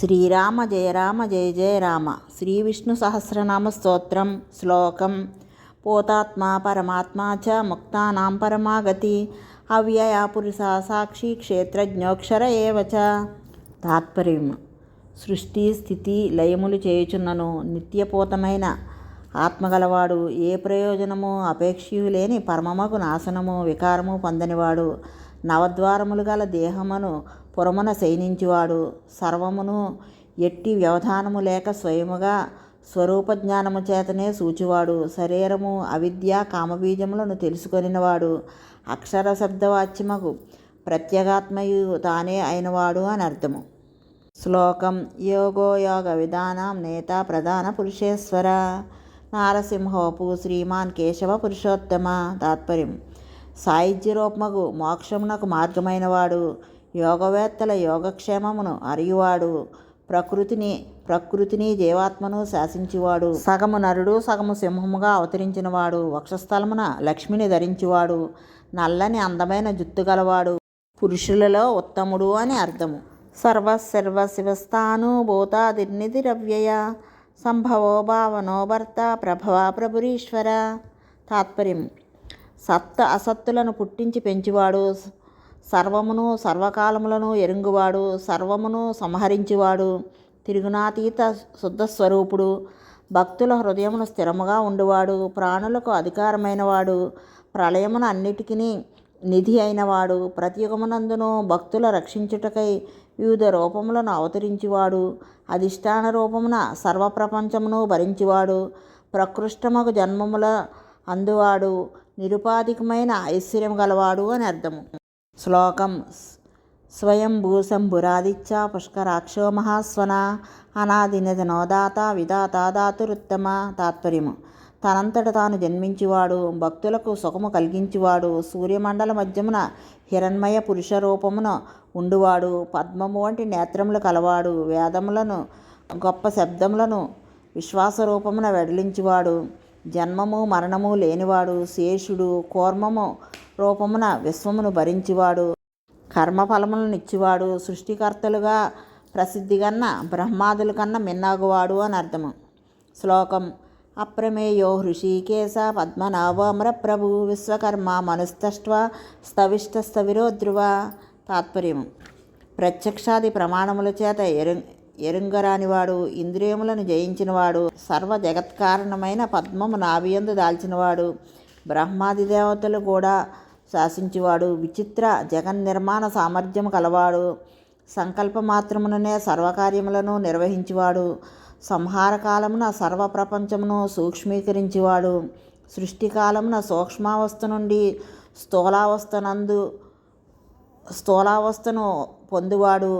శ్రీరామ జయ రామ జయ జయ రామ. శ్రీ విష్ణు సహస్రనామ స్తోత్రం శ్లోకం. పోతాత్మా పరమాత్మా చ ముక్తానాం పరమాగతి. అవ్యయ పురుష సాక్షి క్షేత్రజ్ఞోక్షర ఏవచ తాత్పర్యం. సృష్టి స్థితి లయములు చేయుచున్నను. నిత్యపోతమైన ఆత్మగలవాడు ఏ ప్రయోజనము అపేక్షయు లేని పరమమగు నాశనము వికారము పొందనివాడు. నవద్వారములు గల దేహమును పురమున శయనించువాడు. సర్వమును ఎట్టి వ్యవధానము లేక స్వయముగా స్వరూప జ్ఞానము చేతనే సూచివాడు. శరీరము అవిద్య కామబీజములను తెలుసుకొనినవాడు. అక్షర శబ్దవాచ్యమగు ప్రత్యేగాత్మయు తానే అయినవాడు అని అర్థము. శ్లోకం యోగో యోగ విధానం నేత ప్రధాన పురుషేశ్వర. నారసింహోపు శ్రీమాన్ కేశవ పురుషోత్తమ. తాత్పర్యం సాయుధ్యరూపమగు మోక్షమునకు మార్గమైనవాడు యోగవేత్తల యోగక్షేమమును అరియువాడు ప్రకృతిని ప్రకృతిని జీవాత్మను శాసించువాడు. సగము నరుడు సగము సింహముగా అవతరించినవాడు వక్షస్థలమున లక్ష్మిని ధరించువాడు నల్లని అందమైన జుత్తు గలవాడు పురుషులలో ఉత్తముడు అని అర్థము. సర్వసర్వ శివస్థాను భూతాదిర్నిధిరవ్యయ సంభవో భావనో భర్త ప్రభవా ప్రభురీశ్వర. తాత్పర్యం సత్త అసత్తులను పుట్టించి పెంచువాడు. సర్వమును సర్వకాలములను ఎరుంగువాడు. సర్వమును సంహరించువాడు. తిరుగునాతీత శుద్ధస్వరూపుడు. భక్తుల హృదయమును స్థిరముగా ఉండువాడు. ప్రాణులకు అధికారమైనవాడు. ప్రళయమున అన్నిటికీ నిధి అయినవాడు. ప్రతియుగమునందును భక్తుల రక్షించుటకై వివిధ రూపములను అవతరించువాడు. అధిష్టాన రూపమున సర్వప్రపంచమును భరించువాడు. ప్రకృష్టమగు జన్మముల అందువాడు. నిరుపాధికమైన ఐశ్వర్యం గలవాడు అని అర్థము. శ్లోకం స్వయం భూశంభురాదిత్య పుష్కరాక్షో మహాస్వన అనాదినదనోదాత విధాత దాతురుత్తమ తాత్పర్యము. తనంతట తాను జన్మించివాడు భక్తులకు సుఖము కలిగించువాడు సూర్యమండల మధ్యమున హిరణ్మయ పురుష రూపమున ఉండువాడు పద్మము వంటి నేత్రములు కలవాడు వేదములను గొప్ప శబ్దములను విశ్వాస రూపమున వెడలించువాడు. జన్మము మరణము లేనివాడు శేషుడు కూర్మము రూపమున విశ్వమును భరించివాడు కర్మఫలములను ఇచ్చువాడు సృష్టికర్తలుగా ప్రసిద్ధిగన్న బ్రహ్మాదుల కన్నా మిన్నాగువాడు అని అర్థము. శ్లోకం అప్రమేయో హృషికేశ పద్మనాభామర ప్రభు విశ్వకర్మ మనుస్తష్ట్వ స్తవిష్టస్థవిరో ధ్రువ తాత్పర్యము. ప్రత్యక్షాది ప్రమాణముల చేత ఎరు ఎరుంగరానివాడు ఇంద్రియములను జయించినవాడు సర్వ జగత్కారణమైన పద్మము నాభియందు దాల్చినవాడు బ్రహ్మాది దేవతలు కూడా శాసించేవాడు విచిత్ర జగన్ నిర్మాణ సామర్థ్యము కలవాడు సంకల్ప మాత్రముననే సర్వకార్యములను నిర్వహించేవాడు సంహార కాలమున సర్వ ప్రపంచమును సూక్ష్మీకరించేవాడు సృష్టికాలమున సూక్ష్మావస్థ నుండి స్థూలావస్థనందు స్థూలావస్థను పొందువాడు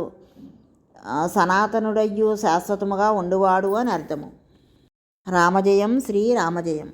సనాతనుడయ్యు శాశ్వతముగా ఉండువాడు అని అర్థము. రామజయం శ్రీ రామజయం.